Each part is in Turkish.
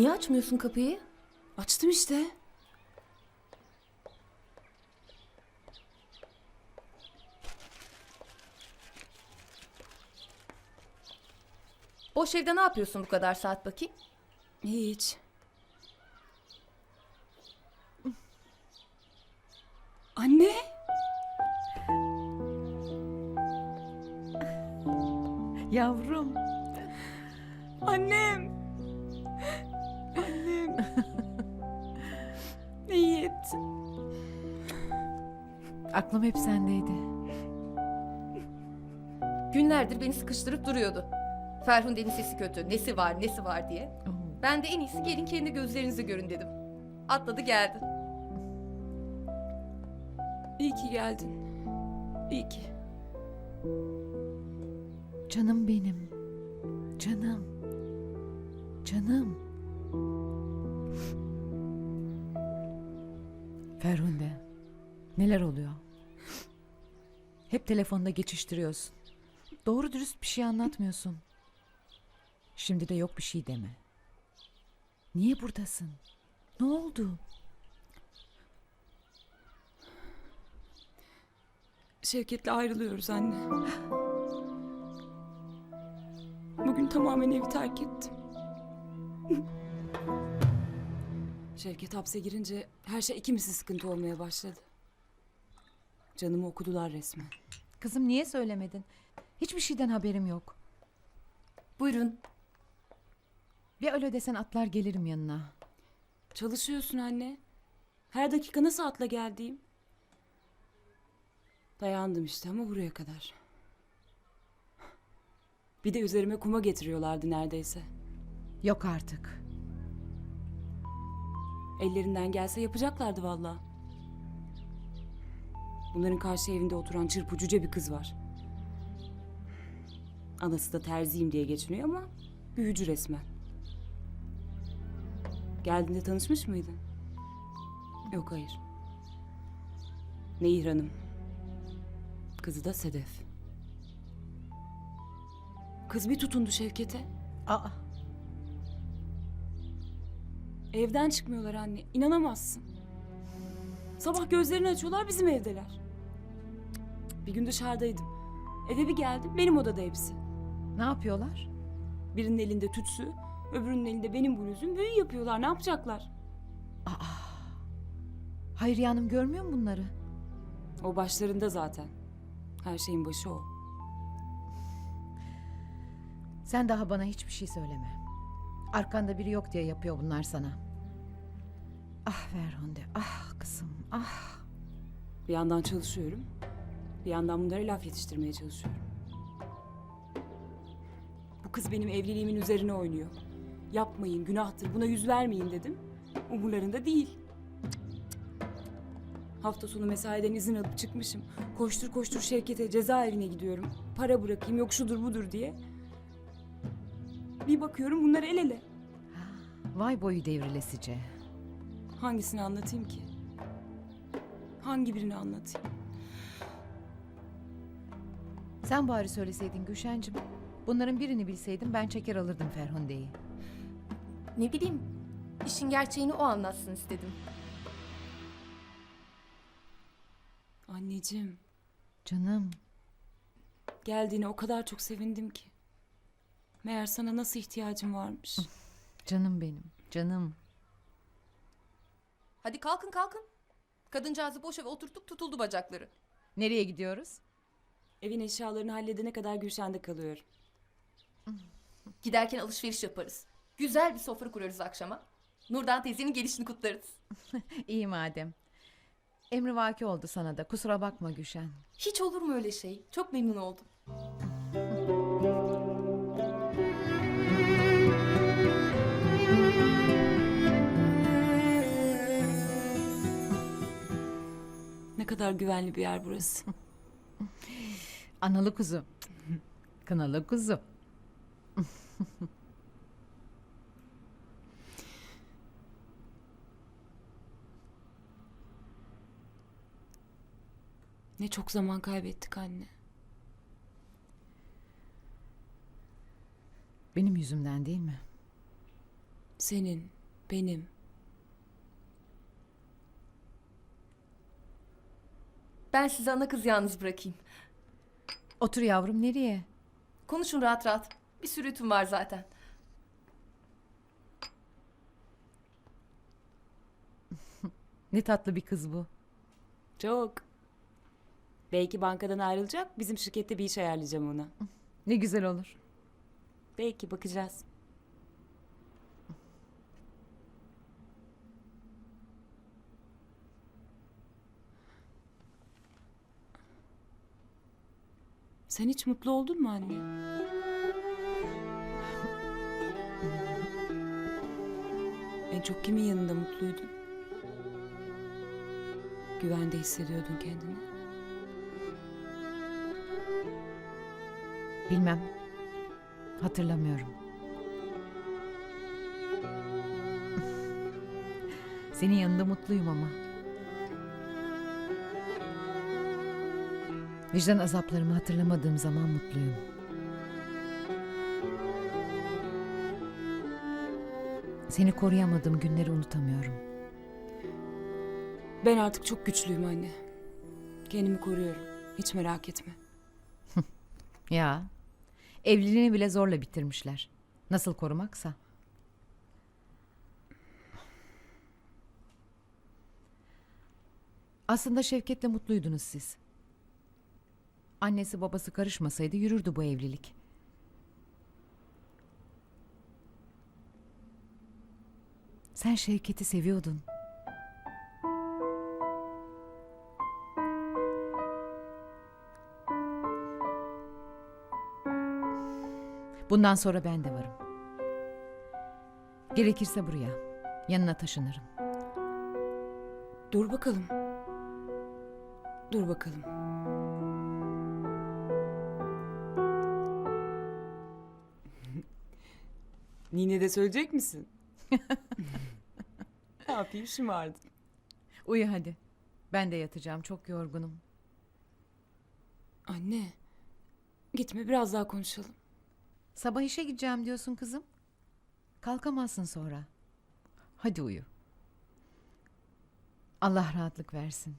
Niye açmıyorsun kapıyı? Açtım işte. Boş evde ne yapıyorsun bu kadar saat bakayım? Hiç. Anne. Yavrum. Annem. Aklım hep sendeydi. Günlerdir beni sıkıştırıp duruyordu. Ferhunde'nin sesi kötü, nesi var, nesi var diye. Oo, Ben de en iyisi gelin kendi gözlerinizi görün dedim. Atladı geldi. İyi ki geldin. İyi ki. Canım benim. Canım. Canım. Ferhunde. Neler oluyor? Hep telefonda geçiştiriyorsun. Doğru dürüst bir şey anlatmıyorsun. Şimdi de yok bir şey deme. Niye buradasın? Ne oldu? Şevket'le ayrılıyoruz anne. Bugün tamamen evi terk ettim. Şevket hapse girince her şey ikimizi sıkıntı olmaya başladı. Canımı okudular resmen. Kızım niye söylemedin? Hiçbir şeyden haberim yok. Buyurun. Bir alo desen atlar gelirim yanına. Çalışıyorsun anne. Her dakika nasıl atla geldiğim. Dayandım işte ama buraya kadar. Bir de üzerime kuma getiriyorlardı neredeyse. Yok artık. Ellerinden gelse yapacaklardı valla. Bunların karşı evinde oturan çırpıcıca bir kız var. Anası da terziyim diye geçiniyor ama büyücü resmen. Geldiğinde tanışmış mıydın? Yok hayır. Nehir Hanım. Kızı da Sedef. Kız bir tutundu Şevket'e. Aa, Evden çıkmıyorlar anne. İnanamazsın. Sabah gözlerini açıyorlar bizim evdeler. Bir gün dışarıdaydım. Eve bir geldim benim odada hepsi. ne yapıyorlar? Birinin elinde tütsü, öbürünün elinde benim bluzum. Büyü yapıyorlar ne yapacaklar? Hayriye Hanım görmüyor mu bunları? O başlarında zaten. Her şeyin başı o. Sen daha bana hiçbir şey söyleme. Arkanda biri yok diye yapıyor bunlar sana. Ah Ferhunde, ah kızım, ah. Bir yandan çalışıyorum. Bir yandan bunlara laf yetiştirmeye çalışıyorum. Bu kız benim evliliğimin üzerine oynuyor. Yapmayın, günahtır, buna yüz vermeyin dedim. Umurlarında değil. Hafta sonu mesaiden izin alıp çıkmışım. Koştur koştur şirkete, cezaevine gidiyorum. Para bırakayım, yok şudur budur diye. Bir bakıyorum bunlar el ele. Vay boyu devrilesice. Hangisini anlatayım ki? Hangi birini anlatayım? Sen bari söyleseydin Gülşen'cim. Bunların birini bilseydim ben çeker alırdım Ferhunde'yi. Ne bileyim, işin gerçeğini o anlatsın istedim. Anneciğim, Canım, geldiğine o kadar çok sevindim ki. Meğer sana nasıl ihtiyacım varmış. canım benim, canım. Hadi kalkın kalkın. Kadıncağızı boş eve oturttuk tutuldu bacakları. Nereye gidiyoruz? Evin eşyalarını halledene kadar Gülşen'de kalıyorum. Giderken alışveriş yaparız. Güzel bir sofra kurarız akşama. Nurdan teyzenin gelişini kutlarız. İyi madem. Emri vaki oldu sana da. Kusura bakma Gülşen. Hiç olur mu öyle şey? Çok memnun oldum. Ne kadar güvenli bir yer burası. Analı kuzu. Kınalı kuzu. Ne çok zaman kaybettik anne. Benim yüzümden değil mi? Senin, benim. Ben sizi ana kız yalnız bırakayım. Otur yavrum nereye? Konuşun rahat rahat. Bir sürü ütüm var zaten. Ne tatlı bir kız bu. Çok. Belki bankadan ayrılacak, bizim şirkette bir iş ayarlayacağım ona. Ne güzel olur. Belki bakacağız. Sen hiç mutlu oldun mu anne? En çok kimin yanında mutluydun? Güvende hissediyordun kendini. Bilmem. Hatırlamıyorum. Senin yanında mutluyum ama. Vicdan azaplarımı hatırlamadığım zaman mutluyum. Seni koruyamadığım günleri unutamıyorum. Ben artık çok güçlüyüm anne. Kendimi koruyorum. Hiç merak etme. Ya, evliliğini bile zorla bitirmişler. Nasıl korumaksa. Aslında Şevket'le mutluydunuz siz. Annesi babası karışmasaydı yürürdü bu evlilik. Sen Şevket'i seviyordun. Bundan sonra ben de varım. Gerekirse buraya. Yanına taşınırım. Dur bakalım. Dur bakalım. Nine de söyleyecek misin? ne yapayım şımardım. Uyu hadi. Ben de yatacağım. Çok yorgunum. Anne. Gitme biraz daha konuşalım. Sabah işe gideceğim diyorsun kızım. Kalkamazsın sonra. Hadi uyu. Allah rahatlık versin.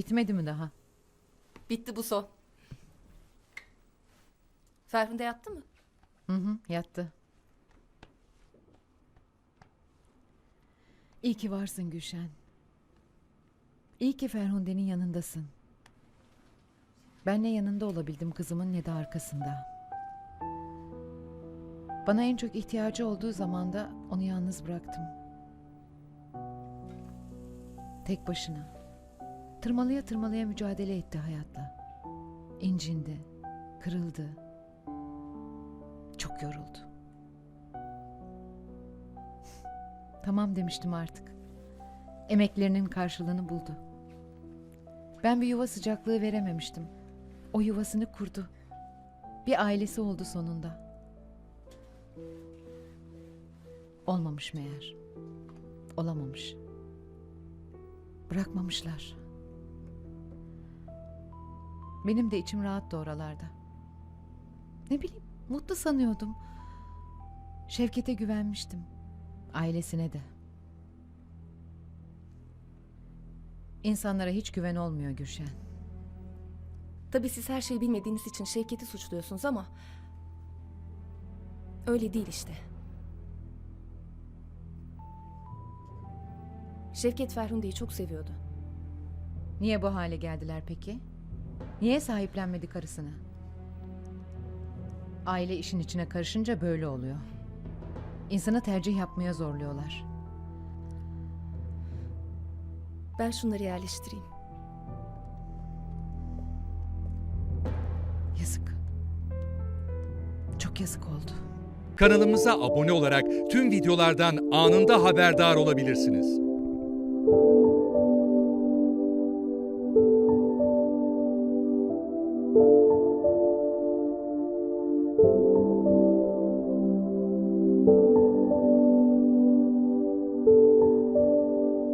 Bitmedi mi daha? Bitti bu son. Ferhunde yattı mı? Hı hı, yattı. İyi ki varsın Gülşen. İyi ki Ferhunde'nin yanındasın. Ben ne yanında olabildim kızımın ne de arkasında. Bana en çok ihtiyacı olduğu zaman da onu yalnız bıraktım. Tek başına. Tırmalıya tırmalıya mücadele etti hayatla. İncindi, kırıldı. Çok yoruldu. Tamam demiştim artık. Emeklerinin karşılığını buldu. Ben bir yuva sıcaklığı verememiştim. O yuvasını kurdu. Bir ailesi oldu sonunda. Olmamış meğer. Olamamış. Bırakmamışlar. Benim de içim rahattı oralarda. Ne bileyim, mutlu sanıyordum. Şevket'e güvenmiştim. Ailesine de. İnsanlara hiç güven olmuyor Gülşen. Tabii siz her şeyi bilmediğiniz için Şevket'i suçluyorsunuz ama... Öyle değil işte. Şevket Ferhunde'yi çok seviyordu. Niye bu hale geldiler peki? Niye sahiplenmedi karısını? Aile işin içine karışınca böyle oluyor. İnsanı tercih yapmaya zorluyorlar. Ben şunları yerleştireyim. Yazık. Çok yazık oldu. Kanalımıza abone olarak tüm videolardan anında haberdar olabilirsiniz.